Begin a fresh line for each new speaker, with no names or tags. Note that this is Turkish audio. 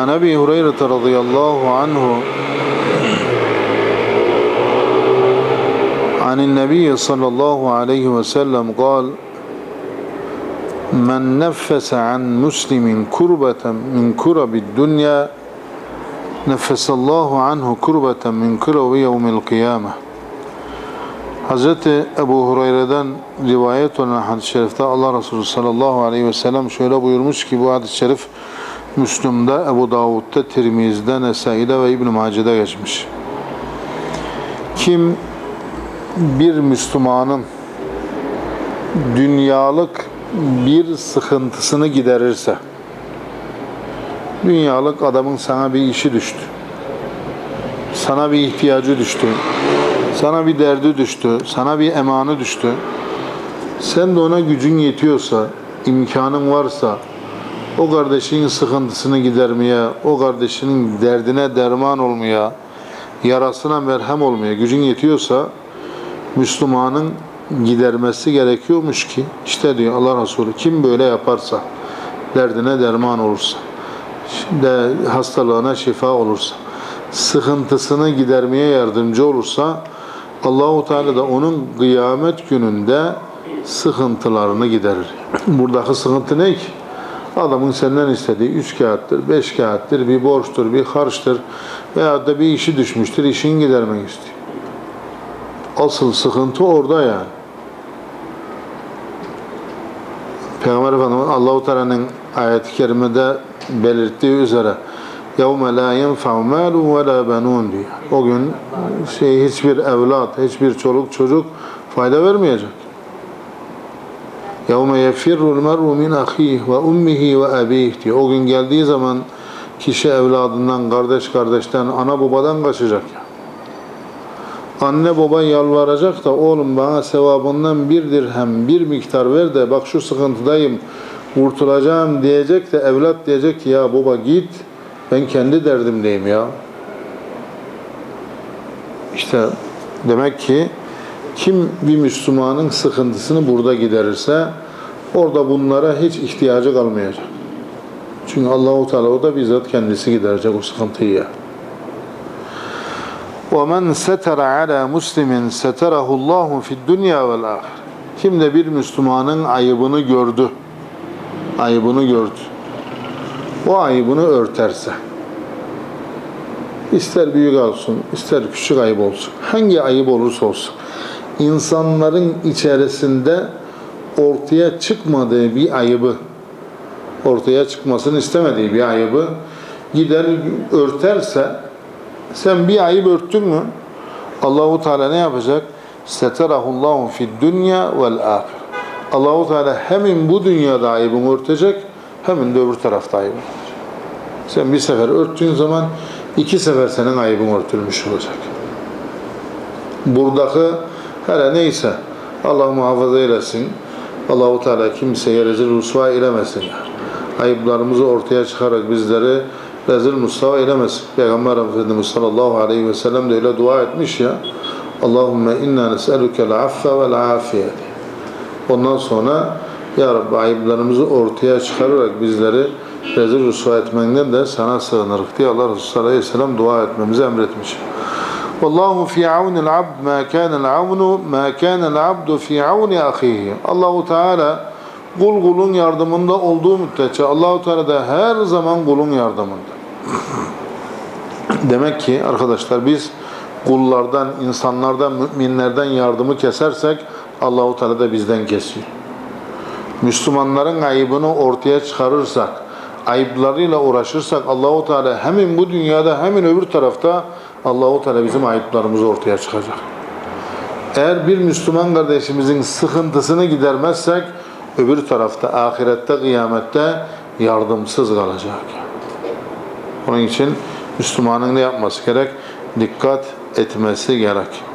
عن أبي هريرة رضي الله عنه عن النبي صلى الله عليه وسلم قال من نفس عن مسلم كربة من كرب الدنيا نفس الله عنه كربة من كرب يوم القيامة Hazreti Ebu Hureyre'den rivayet olan hadis-i şerifte Allah Resulü sallallahu aleyhi ve sellem şöyle buyurmuş ki bu hadis-i şerif Müslüm'de, Ebu Davud'da, Tirmiz'de, Nesai'de ve İbn-i Mace'de geçmiş. Kim bir Müslümanın dünyalık bir sıkıntısını giderirse, dünyalık adamın sana bir işi düştü, sana bir ihtiyacı düştü, sana bir derdi düştü, sana bir emanı düştü. Sen de ona gücün yetiyorsa, imkanın varsa, o kardeşinin sıkıntısını gidermeye, o kardeşinin derdine derman olmaya, yarasına merhem olmaya gücün yetiyorsa, Müslümanın gidermesi gerekiyormuş ki, işte diyor Allah Resulü, kim böyle yaparsa, derdine derman olursa, de hastalığına şifa olursa, sıkıntısını gidermeye yardımcı olursa, Allahu Teala da onun kıyamet gününde sıkıntılarını giderir. Buradaki sıkıntı ne ki? Adamın senden istediği üç kağıttır, beş kağıttır, bir borçtur, bir harçtır veya da bir işi düşmüştür, işin gidermek istiyor. Asıl sıkıntı orada yani. Peygamber Efendimiz Allahu Teala'nın ayet-i kerimede belirttiği üzere يَوْمَ لَا يَنْفَعُ مَالٌ وَلَا بَنُونَ diyor. O gün şey hiçbir evlat, hiçbir çoluk çocuk fayda vermeyecek. يَوْمَ يَفِرُّ الْمَرْءُ مِنْ أَخِيهِ وَأُمِّهِ وَأَبِيهِ diyor. O gün geldiği zaman kişi evladından, kardeş kardeşten, ana babadan kaçacak. Anne baba yalvaracak da oğlum bana sevabından bir dirhem, bir miktar ver de bak şu sıkıntıdayım, kurtulacağım diyecek de evlat diyecek ki ya baba git ben kendi derdimdeyim ya. İşte demek ki kim bir Müslümanın sıkıntısını burada giderirse orada bunlara hiç ihtiyacı kalmayacak. Çünkü Allahu Teala o da bizzat kendisi giderecek o sıkıntıyı ya. وَمَنْ سَتَرَ عَلَى مُسْلِمٍ سَتَرَهُ اللّٰهُ فِي الدُّنْيَا وَالْآخِرِ Kim de bir Müslümanın ayıbını gördü, ayıbını gördü, o ayıbını örterse, ister büyük olsun, ister küçük ayıp olsun, hangi ayıp olursa olsun, insanların içerisinde ortaya çıkmadığı bir ayıbı, ortaya çıkmasını istemediği bir ayıbı gider örterse, sen bir ayıp örttün mü, Allahu Teala ne yapacak? Seterahullahu fid dünya vel ahir. Allahu Teala hemen bu dünyada ayıbını örtecek, hemen de öbür tarafta ayıbını örtecek. Sen bir sefer örttüğün zaman iki sefer senin ayıbın örtülmüş olacak. Buradaki hele neyse Allah muhafaza eylesin. Allahu Teala kimseye rezil rüsva eylemesin. Ayıplarımızı ortaya çıkarak bizleri rezil mustafa eylemesin. Peygamber Efendimiz sallallahu aleyhi ve sellem de öyle dua etmiş ya. Allahümme inna nes'elukel affe vel afiyet. Ondan sonra Ya Rabbi ayıplarımızı ortaya çıkararak bizleri rezil rüsva etmenden de sana sığınırız diye Allah Resulü sallallahu aleyhi ve sellem dua etmemizi emretmiş. Vallahu fi aunil abd ma kana al avnu ma kana al abdu fi auni ahihi. Allahu Teala kul kulun yardımında olduğu müddetçe Allahu Teala da her zaman kulun yardımında. Demek ki arkadaşlar biz kullardan, insanlardan, müminlerden yardımı kesersek Allahu Teala da bizden kesiyor. Müslümanların ayıbını ortaya çıkarırsak, ayıplarıyla uğraşırsak Allahu Teala hemen bu dünyada hemen öbür tarafta Allahu Teala bizim ayıplarımızı ortaya çıkacak. Eğer bir Müslüman kardeşimizin sıkıntısını gidermezsek öbür tarafta ahirette kıyamette yardımsız kalacak. Onun için Müslümanın ne yapması gerek? Dikkat etmesi gerek.